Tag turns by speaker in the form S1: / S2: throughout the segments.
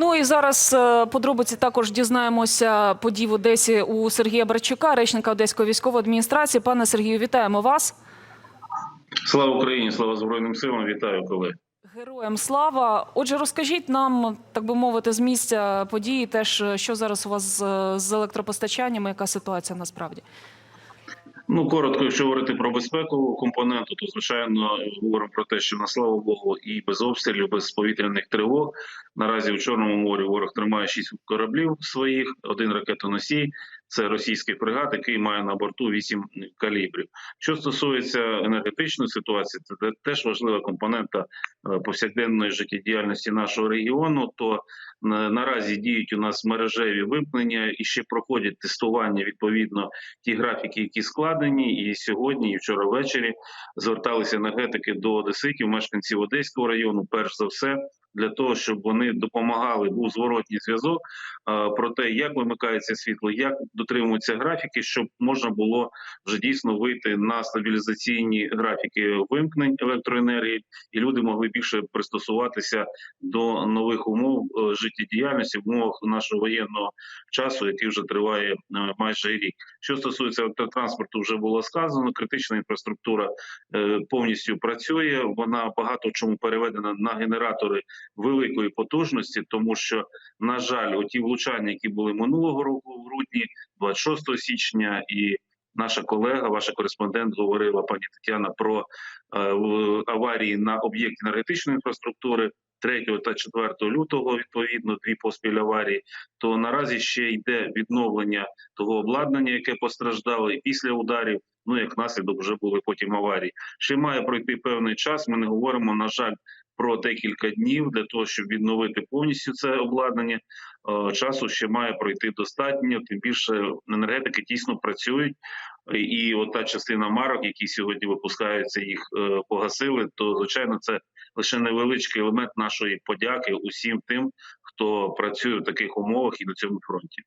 S1: Ну і зараз е, подробиці також дізнаємося подій в Одесі у Сергія Барчука, речника Одеської військової адміністрації. Пане Сергію, вітаємо вас.
S2: Слава Україні, слава Збройним силам. Вітаю колеги.
S1: Героям слава. Отже, розкажіть нам, так би мовити, з місця події, теж е, що зараз у вас з, з електропостачанням, і яка ситуація насправді.
S2: Ну коротко, якщо говорити про безпекову компоненту, то звичайно говоримо про те, що на слава Богу, і без обстрілів, без повітряних тривог наразі у Чорному морі ворог тримає шість кораблів своїх, один ракетоносій. Це російський фрегат, який має на борту вісім калібрів. Що стосується енергетичної ситуації, це теж важлива компонента е, повсякденної життєдіяльності нашого регіону. То наразі діють у нас мережеві вимкнення і ще проходять тестування відповідно ті графіки, які складені, і сьогодні, і вчора ввечері зверталися енергетики до одеситів, мешканців Одеського району, перш за все. Для того щоб вони допомагали, був зворотній зв'язок е, про те, як вимикається світло, як дотримуються графіки, щоб можна було вже дійсно вийти на стабілізаційні графіки вимкнень електроенергії, і люди могли більше пристосуватися до нових умов е, життєдіяльності в умовах нашого воєнного часу, який вже триває е, майже рік. Що стосується електротранспорту, вже було сказано. Критична інфраструктура повністю працює. Вона багато в чому переведена на генератори великої потужності, тому що на жаль, оті влучання, які були минулого року в грудні, 26 січня, і наша колега, ваша кореспондент, говорила пані Тетяна про е, аварії на об'єкті енергетичної інфраструктури. 3 та 4 лютого відповідно дві поспіль аварії. То наразі ще йде відновлення того обладнання, яке постраждало, і після ударів. Ну як наслідок вже були потім аварії. Ще має пройти певний час. Ми не говоримо на жаль про декілька днів для того, щоб відновити повністю це обладнання. Е, Часу ще має пройти достатньо. Тим більше енергетики дійсно працюють. І от та частина марок, які сьогодні випускаються, їх е, погасили. То звичайно, це лише невеличкий елемент нашої подяки усім тим, хто працює в таких умовах і на цьому фронті.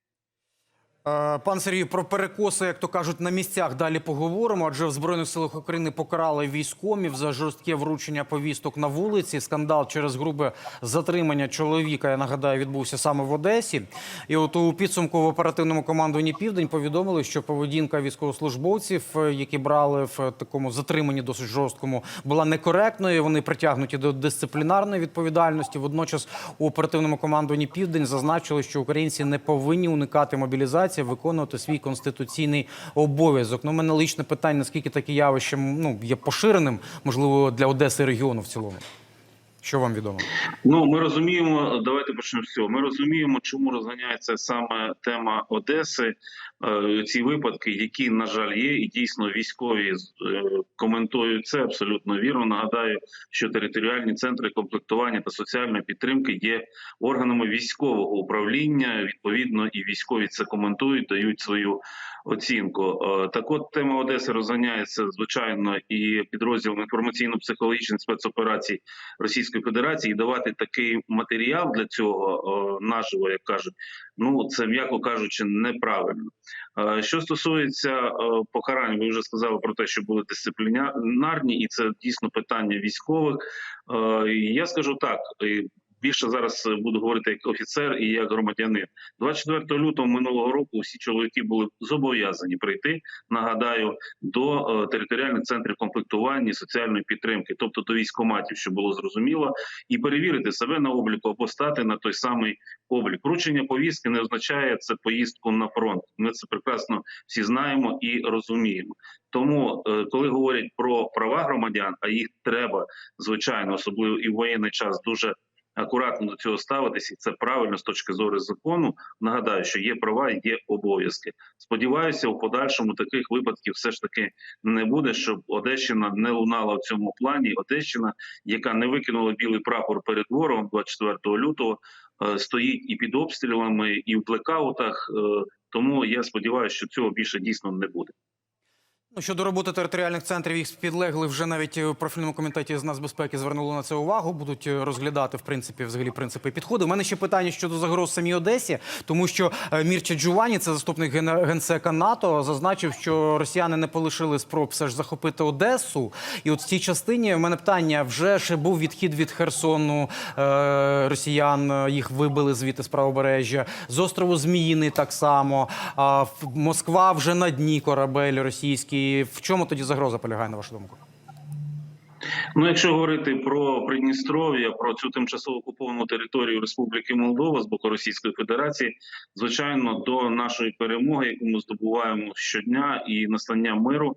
S3: Е, Пан Сергію, про перекоси, як то кажуть, на місцях далі поговоримо. Адже в Збройних силах України покарали військомів за жорстке вручення повісток на вулиці. Скандал через грубе затримання чоловіка, я нагадаю, відбувся саме в Одесі. І от у підсумку в оперативному командуванні Південь повідомили, що поведінка військовослужбовців, е, які брали в такому затриманні досить жорсткому, була некоректною. Вони притягнуті до дисциплінарної відповідальності. Водночас у оперативному командуванні Південь зазначили, що українці не повинні уникати мобілізації, виконувати свій конституційний обов'язок. Ну, у мене личне питання: наскільки таке явище ну є поширеним, можливо, для Одеси регіону в цілому. Що вам відомо?
S2: Ну ми розуміємо. Давайте почнемо з цього. Ми розуміємо, чому розганяється саме тема Одеси. Е, Ці випадки, які на жаль є, і дійсно військові коментують це абсолютно вірно. Нагадаю, що територіальні центри комплектування та соціальної підтримки є органами військового управління. Відповідно, і військові це коментують, дають свою оцінку. Е, Так, от тема Одеси розганяється звичайно і підрозділом інформаційно-психологічних спецоперацій Російської Федерації і давати такий матеріал для цього е, наживо, як кажуть, ну це м'яко кажучи, неправильно. Е, Що стосується покарань, ви вже сказали про те, що були дисциплінарні, і це дійсно питання військових. Е, Я скажу так. Більше зараз буду говорити як офіцер і як громадянин. 24 лютого минулого року всі чоловіки були зобов'язані прийти. Нагадаю, до е, територіальних центрів комплектування і соціальної підтримки, тобто до військоматів, що було зрозуміло, і перевірити себе на обліку або стати на той самий облік. Вручення повістки не означає це поїздку на фронт. Ми це прекрасно всі знаємо і розуміємо. Тому, е, коли говорять про права громадян, а їх треба звичайно, особливо і в воєнний час, дуже акуратно до цього ставитися, і це правильно з точки зору закону. Нагадаю, що є права, є обов'язки. Сподіваюся, у подальшому таких випадків все ж таки не буде, щоб Одещина не лунала в цьому плані. Одещина, яка не викинула білий прапор перед ворогом 24 лютого, е, стоїть і під обстрілами, і в блекаутах. Е, Тому я сподіваюся, що цього більше дійсно не буде.
S3: Ну, щодо роботи територіальних центрів, їх підлегли вже навіть е, в профільному комітеті з нацбезпеки звернули на це увагу. Будуть е, розглядати в принципі взагалі принципи і підходи. У мене ще питання щодо загроз самій Одесі, тому що е, Мірча Джувані, це заступник генсека НАТО, зазначив, що росіяни не полишили спроб все ж захопити Одесу. І от в цій частині в мене питання: вже ж був відхід від Херсону росіян, їх вибили звідти з правобережжя. З острову Зміїний так само. Москва вже на дні корабель російський. В чому тоді загроза полягає, на вашу думку?
S2: Ну, якщо говорити про Придністров'я, про цю тимчасово окуповану територію Республіки Молдова з боку Російської Федерації, звичайно, до нашої перемоги, яку ми здобуваємо щодня, і настання миру,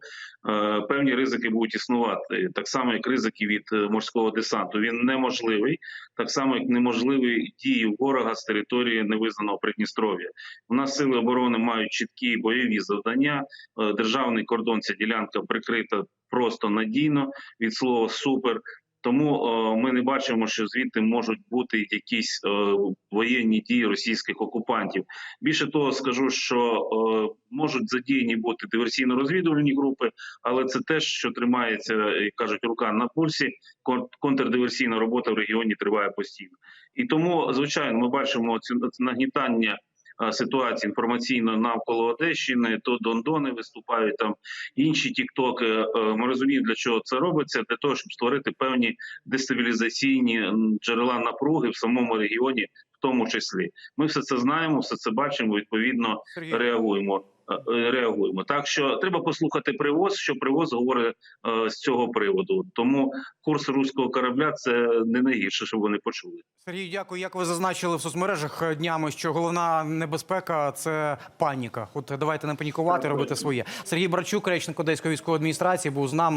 S2: е, певні ризики будуть існувати, так само як ризики від е, морського десанту. Він неможливий, так само як неможливі дії ворога з території невизнаного Придністров'я. У нас сили оборони мають чіткі бойові завдання. Е, Державний кордон, ця ділянка прикрита просто надійно від слова супер. Тому е, ми не бачимо, що звідти можуть бути якісь е, воєнні дії російських окупантів. Більше того, скажу, що е, можуть задіяні бути диверсійно-розвідувальні групи, але це теж, що тримається, як кажуть, рука на пульсі. Кон- Контрдиверсійна робота в регіоні триває постійно. І тому, звичайно, ми бачимо цю нагнітання ситуації інформаційно навколо Одещини. То Дондони виступають там інші тіктоки. Е, Ми розуміємо, для чого це робиться, для того, щоб створити певні дестабілізаційні джерела напруги в самому регіоні, в тому числі. Ми все це знаємо, все це бачимо. Відповідно, реагуємо. Е, Реагуємо. Так що треба послухати привоз, що привоз говорить е, з цього приводу. Тому курс руського корабля це не найгірше, що вони почули.
S3: Сергій, дякую. Як ви зазначили в соцмережах е, днями, що головна небезпека це паніка. От давайте не панікувати, робити своє. Сергій Барчук, речник Одеської військової адміністрації, був з нами.